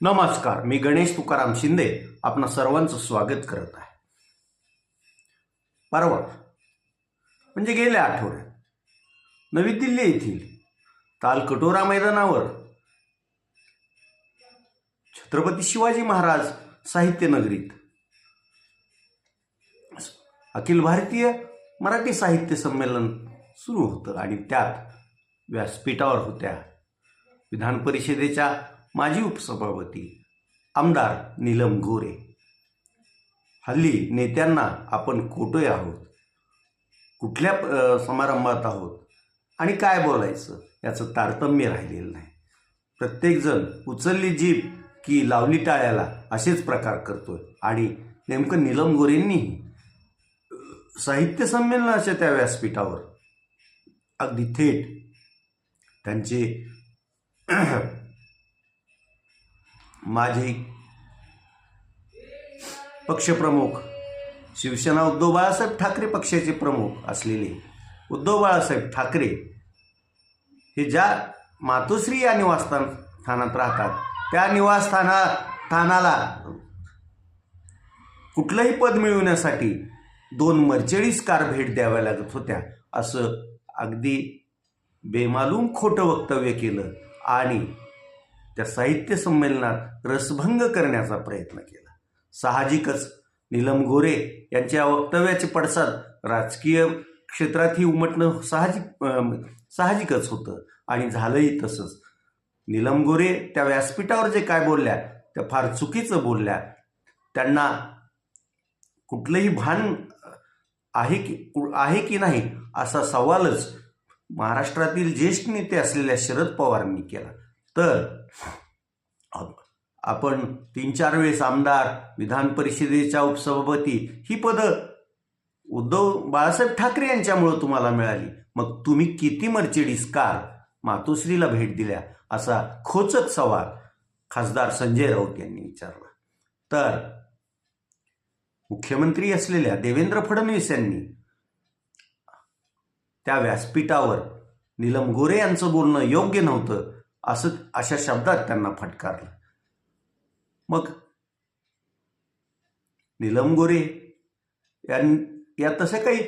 नमस्कार मी गणेश तुकाराम शिंदे आपणा सर्वांचं स्वागत करत आहे. परवा म्हणजे गेल्या आठवड्यात नवी दिल्ली येथील तालकटोरा मैदानावर छत्रपती शिवाजी महाराज साहित्य नगरीत अखिल भारतीय मराठी साहित्य संमेलन सुरू होतं आणि त्यात व्यासपीठावर होत्या. विधान परिषदेच्या माजी उपसभापती आमदार नीलम गोरे. हल्ली नेत्यांना आपण कुठे आहोत. कुठल्या समारंभात आहोत? आणि काय बोलायचं? याचं तारतम्य राहिलेलं नाही. प्रत्येकजण उचलली जीभ की लावली टाळ्याला असेच प्रकार करतोय. आणि नेमकं नीलम गोरेंनीही साहित्य संमेलनाच्या त्या व्यासपीठावर अगदी थेट त्यांचे माझे पक्षप्रमुख शिवसेना उद्धव बाळासाहेब ठाकरे पक्षाचे प्रमुख असलेले उद्धव बाळासाहेब ठाकरे हे ज्या मातोश्री या निवासस्थान स्थानात राहतात त्या निवासस्थाना स्थानाला कुठलंही पद मिळवण्यासाठी दोन मर्चडीज कार भेट द्याव्या लागत होत्या असं अगदी बेमालूम खोटं वक्तव्य केलं. आणि त्या साहित्य संमेलनात रसभंग करण्याचा प्रयत्न केला. साहजिकच नीलम गोरे यांच्या वक्तव्याचे पडसाद राजकीय क्षेत्रातही उमटणं साहजिक साहजिकच होतं आणि झालंही तसंच. नीलम गोरे त्या व्यासपीठावर जे काय बोलल्या त्या फार चुकीचं बोलल्या. त्यांना कुठलंही भान आहे की आहे की नाही असा सवालच महाराष्ट्रातील ज्येष्ठ नेते असलेल्या शरद पवारांनी केला. तर आपण तीन चार वेळेस आमदार विधान परिषदेच्या उपसभापती ही पदं उद्धव बाळासाहेब ठाकरे यांच्यामुळं तुम्हाला मिळाली. मग तुम्ही किती मर्चडीस कार मातोश्रीला भेट दिल्या असा खोचक सवाल खासदार संजय राऊत यांनी विचारला. तर मुख्यमंत्री असलेल्या देवेंद्र फडणवीस यांनी त्या व्यासपीठावर नीलम गोरे यांचं बोलणं योग्य नव्हतं असं अशा शब्दात त्यांना फटकारलं. मग नीलम गोरे या तसे काही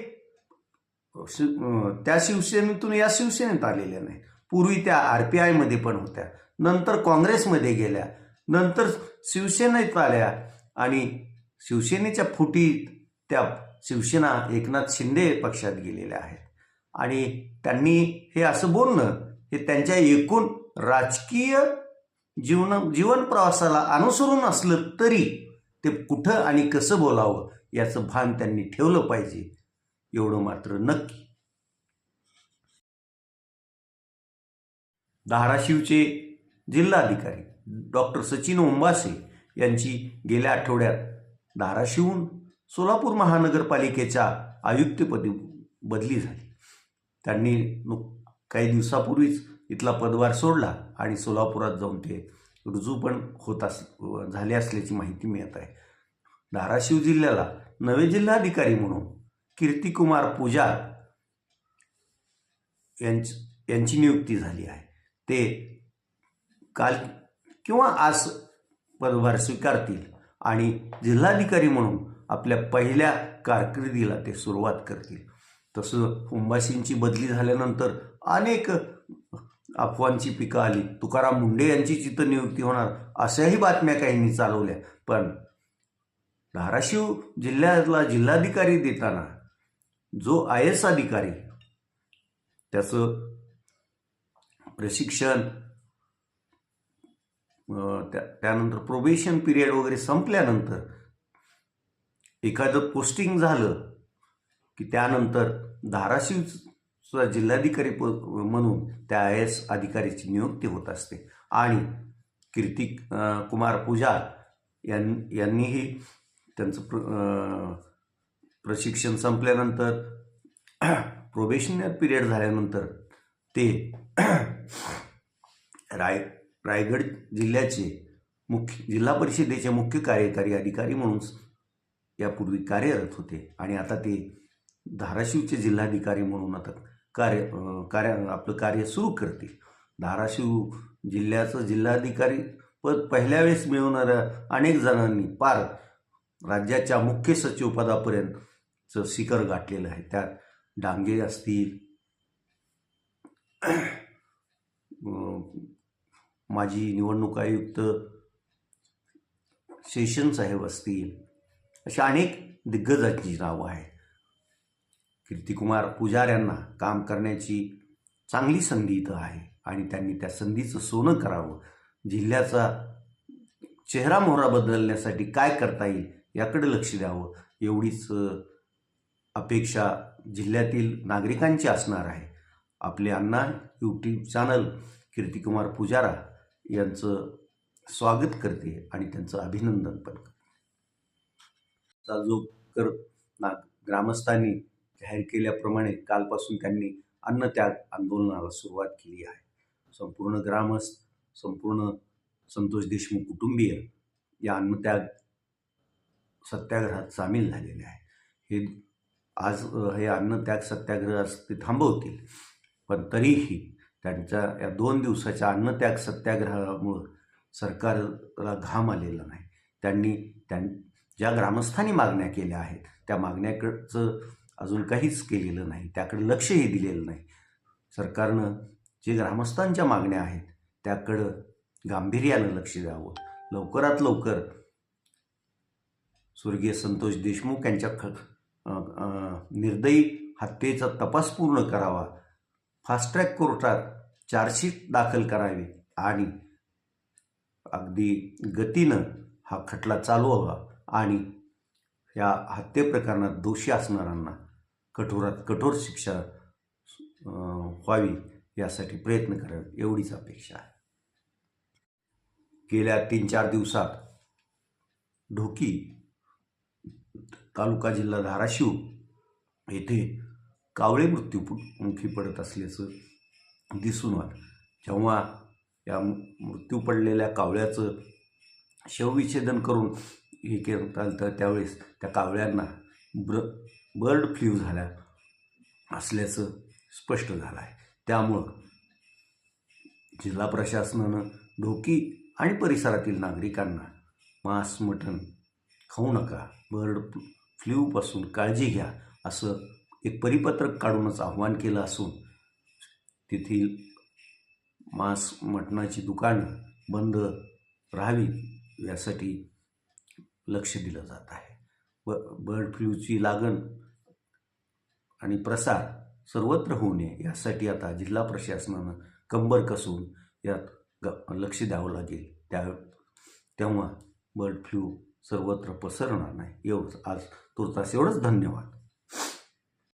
त्या शिवसेनेतून या शिवसेनेत आलेल्या नाही पूर्वी त्या आर पी आयमध्ये पण होत्या नंतर काँग्रेसमध्ये गेल्या नंतर शिवसेनेत आल्या आणि शिवसेनेच्या फुटीत त्या शिवसेना एकनाथ शिंदे पक्षात गेलेल्या आहेत. आणि त्यांनी हे असं बोलणं हे त्यांच्या एकूण राजकीय जीवन जीवन प्रवासाला अनुसरून असलं तरी ते कुठं आणि कसं बोलावं याचं भान त्यांनी ठेवलं पाहिजे. एवढं मात्र नक्की. धाराशिवचे जिल्हाधिकारी डॉक्टर सचिन ओंबासे यांची गेल्या आठवड्यात धाराशिवहून सोलापूर महानगरपालिकेच्या आयुक्तपदी बदली झाली. त्यांनी नुक काही दिवसापूर्वीच इथला पदभार सोडला आणि सोलापुरात जाऊन ते रुजू पण होत अस झाले असल्याची माहिती मिळत आहे. धाराशिव जिल्ह्याला नवे जिल्हाधिकारी म्हणून कीर्तिकुमार पूजा यांच यांची नियुक्ती झाली आहे. ते काल किंवा आज पदभार स्वीकारतील आणि जिल्हाधिकारी म्हणून आपल्या पहिल्या कारकिर्दीला ते सुरुवात करतील. तसं उंबाशींची बदली झाल्यानंतर अनेक अफवांची पिकं आली. तुकाराम मुंडे यांची जिथं नियुक्ती होणार अशाही बातम्या काहींनी चालवल्या. पण धाराशिव जिल्ह्यातला जिल्हाधिकारी देताना जो आय एस अधिकारी त्याचं प्रशिक्षण त्या त्यानंतर प्रोबेशन पिरियड वगैरे संपल्यानंतर एखादं पोस्टिंग झालं की त्यानंतर धाराशिवचा जिल्हाधिकारी प म्हणून त्या आय एस अधिकारीची नियुक्ती होत असते. आणि कीर्ती कुमार पुजार यां यांनीही त्यांचं प्र प्रशिक्षण संपल्यानंतर प्रोबेशनर पिरियड झाल्यानंतर ते राय रायगड जिल्ह्याचे मुख्य जिल्हा परिषदेचे मुख्य कार्यकारी अधिकारी म्हणून यापूर्वी कार्यरत होते. आणि आता ते धाराशिवचे जिल्हाधिकारी म्हणून आता कार्य कार्य आपलं कार्य सुरू करतील. धाराशिव जिल्ह्याचं जिल्हाधिकारी पद पहिल्या वेळेस मिळवणाऱ्या अनेक जणांनी पार राज्याच्या मुख्य सचिवपदापर्यंतचं शिखर गाठलेलं आहे. त्यात डांगे असतील माजी निवडणूक आयुक्त सेशन साहेब असतील अशा अनेक दिग्गजांची नावं आहेत. कीर्तिकुमार पुजार यांना काम करण्याची चांगली संधी इथं आहे. आणि त्यांनी त्या संधीचं सोनं करावं. जिल्ह्याचा चेहरा मोहरा बदलण्यासाठी काय करता येईल याकडे लक्ष द्यावं. एवढीच अपेक्षा जिल्ह्यातील नागरिकांची असणार आहे. आपले अण्णा यूट्यूब चॅनल कीर्तिकुमार पुजारा यांचं स्वागत करते आणि त्यांचं अभिनंदन पण करते. चा जो कर ना ग्रामस्थांनी जाहीर केल्याप्रमाणे कालपासून त्यांनी अन्नत्याग आंदोलनाला सुरुवात केली आहे. संपूर्ण ग्रामस्थ संपूर्ण संतोष देशमुख कुटुंबीय या अन्नत्याग सत्याग्रहात सामील झालेले आहे हे आज हे अन्नत्याग सत्याग्रह ते थांबवतील. पण तरीही त्यांच्या या दोन दिवसाच्या अन्नत्याग सत्याग्रहामुळं सरकारला घाम आलेला नाही. त्यांनी त्यां ज्या ग्रामस्थांनी मागण्या केल्या आहेत त्या मागण्याकडचं अजून काहीच केलेलं नाही. त्याकडे लक्षही दिलेलं नाही. सरकारनं जे ग्रामस्थांच्या मागण्या आहेत त्याकडं गांभीर्यानं लक्ष द्यावं. लवकरात लवकर स्वर्गीय संतोष देशमुख यांच्या ख निर्दयी हत्येचा तपास पूर्ण करावा. फास्ट ट्रॅक कोर्टात चार्जशीट दाखल करावी आणि अगदी गतीनं हा खटला चालू हवा आणि या हत्येप्रकरणात दोषी असणाऱ्यांना कठोरात कठोर शिक्षा व्हावी यासाठी प्रयत्न करावे एवढीच अपेक्षा आहे. गेल्या तीन चार दिवसात ढोकी तालुका जिल्हा धाराशिव येथे कावळे मृत्यूमुखी पडत असल्याचं दिसून आलं. जेव्हा या मृत्यू पडलेल्या कावळ्याचं शवविच्छेदन करून हे करता आलं तर त्यावेळेस त्या कावळ्यांना ब्र बर्ड फ्ल्यू झाल्या असल्याचं स्पष्ट झालं आहे. त्यामुळं जिल्हा प्रशासनानं ढोकी आणि परिसरातील नागरिकांना मांस मटण खाऊ नका बर्ड फ्ल्यूपासून काळजी घ्या असं एक परिपत्रक काढूनच आव्हान केलं असून तेथील मांस मटणाची दुकानं बंद राहावी यासाठी लक्ष दिलं जात आहे. ब बर्ड फ्लूची लागण आणि प्रसार सर्वत्र होऊ नये यासाठी आता जिल्हा प्रशासनानं कंबर कसून यात ग लक्ष द्यावं लागेल. त्या तेव्हा बर्ड फ्लू सर्वत्र पसरणार नाही. एवढंच. आज तुर्तास एवढंच धन्यवाद.